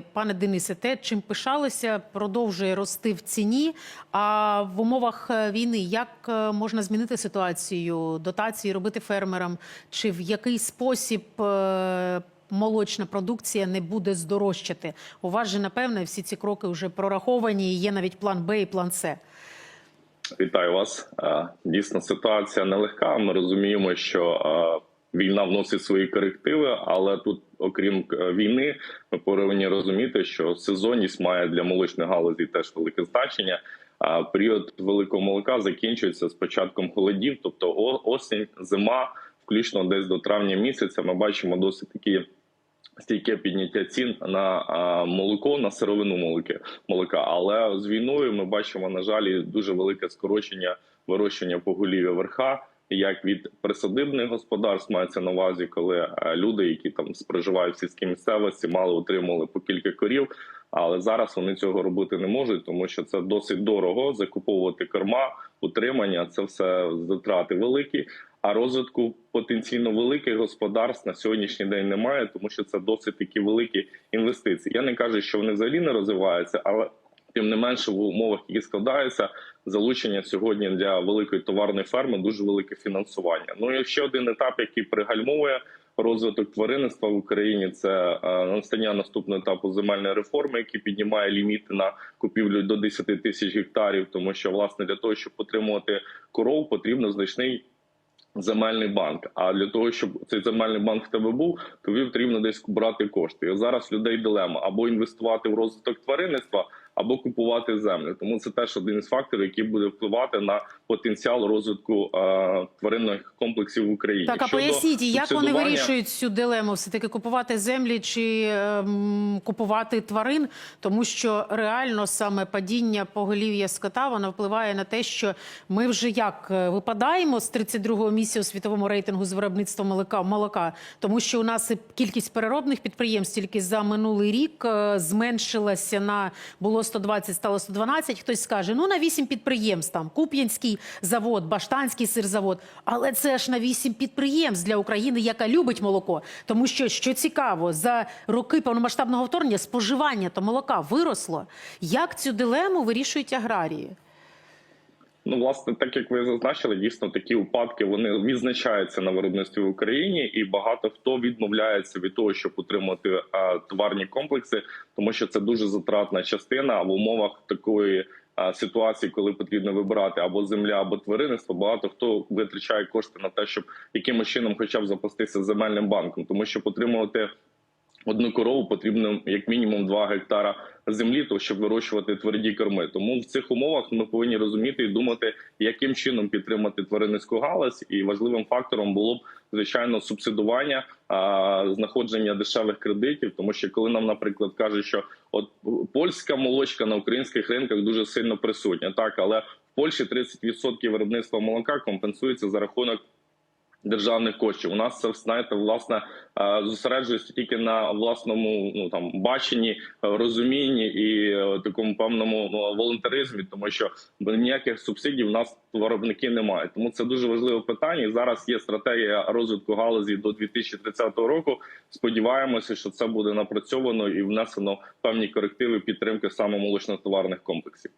Пане Денисе, те, чим пишалися, продовжує рости в ціні. А в умовах е, війни як е, можна змінити ситуацію, дотації робити фермерам? Чи в який спосіб е, молочна продукція не буде здорожчати? У вас же, напевне, всі ці кроки вже прораховані. Є навіть план Б і план С. Вітаю вас. Дійсно, ситуація нелегка. Ми розуміємо, що війна вносить свої корективи, але тут, окрім е, війни, ми повинні розуміти, що сезонність має для молочної галузі теж велике значення. А Період великого молока закінчується з початком холодів, тобто осінь, зима, включно десь до травня місяця. Ми бачимо досить такі стійке підняття цін на молоко, на сировину молоки, молока. Але з війною ми бачимо, на жаль, дуже велике скорочення вирощення поголів'я верха. Як від присадибних господарств мається на увазі, коли е, люди, які там проживають в сільській місцевості, мали отримали по кілька корів. Але зараз вони цього робити не можуть, тому що це досить дорого закуповувати корма, утримання. Це все затрати великі. А розвитку потенційно великих господарств на сьогоднішній день немає, тому що це досить такі великі інвестиції. Я не кажу, що вони взагалі не розвиваються, але тим не менше в умовах, які складаються, залучення сьогодні для великої товарної ферми дуже велике фінансування. Ну і ще один етап, який пригальмовує розвиток тваринництва в Україні, це е, настання наступного етапу земельної реформи, який піднімає ліміти на купівлю до 10 тисяч гектарів, тому що власне для того, щоб отримувати коров, потрібно значний земельний банк. А для того, щоб цей земельний банк в тебе був, тобі потрібно десь брати кошти. І зараз людей дилема або інвестувати в розвиток тваринництва, або купувати землю. Тому це теж один із факторів, який буде впливати на потенціал розвитку е, тваринних комплексів в Україні. Так, а Щодо поясніть, як вони вирішують цю дилему? Все таки купувати землі чи ем, купувати тварин, тому що реально саме падіння поголів'я скота воно впливає на те, що ми вже як е, випадаємо з 32-го місця у світовому рейтингу з виробництва молока, молока, тому що у нас кількість переробних підприємств тільки за минулий рік е, зменшилася на було 120, стало 112. Хтось скаже, ну на 8 підприємств там Куп'янський завод, Баштанський сирзавод. Але це ж на 8 підприємств для України, яка любить молоко. Тому що що цікаво, за роки повномасштабного вторгнення споживання то молока виросло. Як цю дилему вирішують аграрії? Ну, власне, так як ви зазначили, дійсно такі упадки вони відзначаються на виробництві в Україні, і багато хто відмовляється від того, щоб утримати е, товарні комплекси, тому що це дуже затратна частина. А в умовах такої ситуації, коли потрібно вибирати або земля, або тваринництво, багато хто витрачає кошти на те, щоб якимось чином, хоча б запастися земельним банком, тому що потримувати. Одну корову потрібно як мінімум 2 гектара землі, то щоб вирощувати тверді корми. Тому в цих умовах ми повинні розуміти і думати, яким чином підтримати тваринницьку галузь. І важливим фактором було б звичайно субсидування, а, знаходження дешевих кредитів. Тому що коли нам, наприклад, кажуть, що от польська молочка на українських ринках дуже сильно присутня, так але в Польщі 30% виробництва молока компенсується за рахунок державних коштів. У нас це знаєте, власне е, зосереджується тільки на власному ну там баченні, е, розумінні і е, такому певному ну, волонтеризмі, тому що ніяких субсидій в нас виробники немає. Тому це дуже важливе питання. Зараз є стратегія розвитку галузі до 2030 року. Сподіваємося, що це буде напрацьовано і внесено певні корективи підтримки саме молочно-товарних комплексів.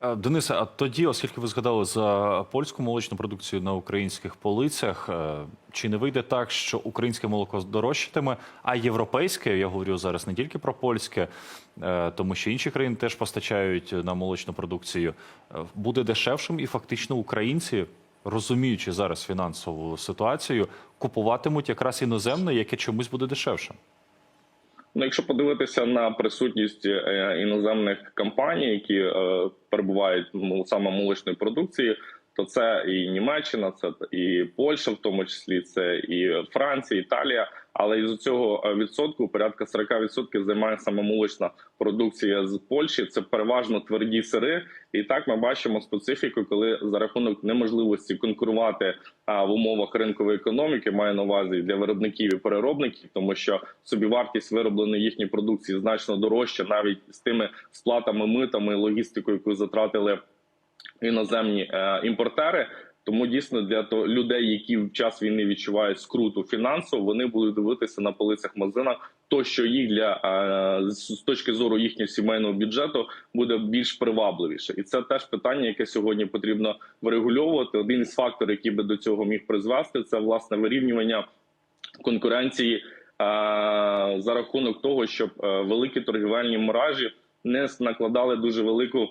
Е, Денисе, а тоді, оскільки ви згадали за польську молочну продукцію на українських полицях, е, чи не вийде так, що українське молоко дорожчатиме, а європейське, я говорю зараз не тільки про польське, е, тому що інші країни теж постачають на молочну продукцію, буде дешевшим, і фактично українці, розуміючи зараз фінансову ситуацію, купуватимуть якраз іноземне, яке чомусь буде дешевшим. Ну, якщо подивитися на присутність е, іноземних компаній, які е, перебувають ну, саме молочної продукції, то це і Німеччина, це і Польща, в тому числі це і Франція, Італія. Але із цього е, відсотку порядка 40% займає саме молочна продукція з Польщі. Це переважно тверді сири. І так ми бачимо специфіку, коли за рахунок неможливості конкурувати в умовах ринкової економіки, має на увазі для виробників і переробників, тому що собівартість виробленої їхньої продукції значно дорожча, навіть з тими сплатами митами, логістикою, яку затратили іноземні е, імпортери. Тому дійсно для то людей, які в час війни відчувають скруту фінансово, вони будуть дивитися на полицях магазина то, що їх для е, з точки зору їхнього сімейного бюджету буде більш привабливіше, і це теж питання, яке сьогодні потрібно врегульовувати. Один із факторів, який би до цього міг призвести, це власне вирівнювання конкуренції е, за рахунок того, щоб великі торгівельні мережі не накладали дуже велику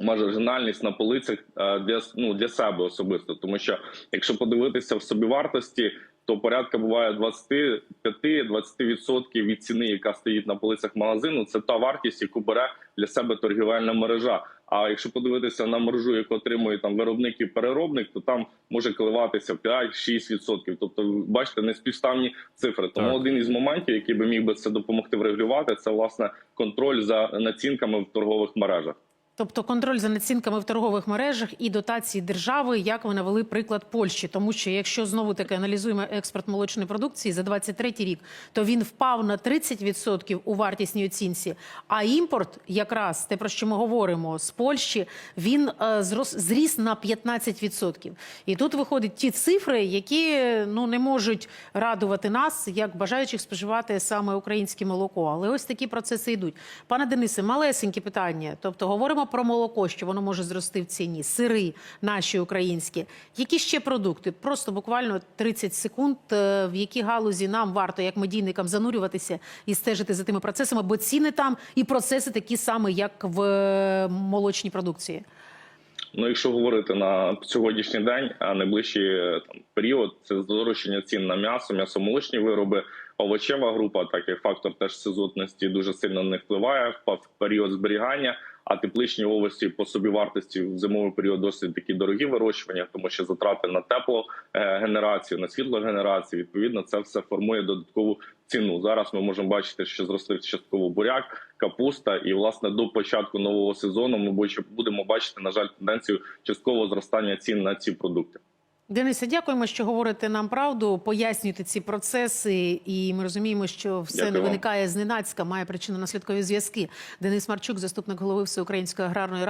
маржинальність на полицях е, для ну для себе особисто, тому що якщо подивитися в собівартості, то порядка буває 25-20% від ціни, яка стоїть на полицях магазину. Це та вартість, яку бере для себе торгівельна мережа. А якщо подивитися на маржу, яку отримує там виробник і переробник, то там може коливатися 5-6%. Тобто, бачите, неспівставні цифри. Тому Так. один із моментів, який би міг би це допомогти врегулювати, це власне контроль за націнками в торгових мережах. Тобто контроль за націнками в торгових мережах і дотації держави, як ви навели приклад Польщі. Тому що якщо знову таки аналізуємо експорт молочної продукції за 23 рік, то він впав на 30% у вартісній оцінці. А імпорт, якраз те про що ми говоримо з Польщі, він е, зрос зріс на 15%. І тут виходять ті цифри, які ну не можуть радувати нас, як бажаючих споживати саме українське молоко. Але ось такі процеси йдуть. Пане Денисе, малесеньке питання. Тобто говоримо про молоко, що воно може зрости в ціні, сири наші українські. Які ще продукти? Просто буквально 30 секунд. е, В які галузі нам варто, як медійникам, занурюватися і стежити за тими процесами, бо ціни там і процеси такі самі, як в е, молочній продукції. Ну, якщо говорити на сьогоднішній день, а найближчий е, там період це здорожчання цін на м'ясо, м'ясомолочні вироби, овочева група, так як фактор теж сезонності дуже сильно не впливає в період зберігання. А тепличні овочі по собівартості в зимовий період досить такі дорогі вирощування, тому що затрати на теплогенерацію, на світлогенерацію, відповідно, це все формує додаткову ціну. Зараз ми можемо бачити, що зросли частково буряк, капуста, і власне до початку нового сезону ми будемо бачити, на жаль, тенденцію часткового зростання цін на ці продукти. Денисе, дякуємо, що говорите нам правду, пояснюєте ці процеси, і ми розуміємо, що все Дякую не виникає зненацька, має причинно-наслідкові зв'язки. Денис Марчук, заступник голови Всеукраїнської аграрної ради.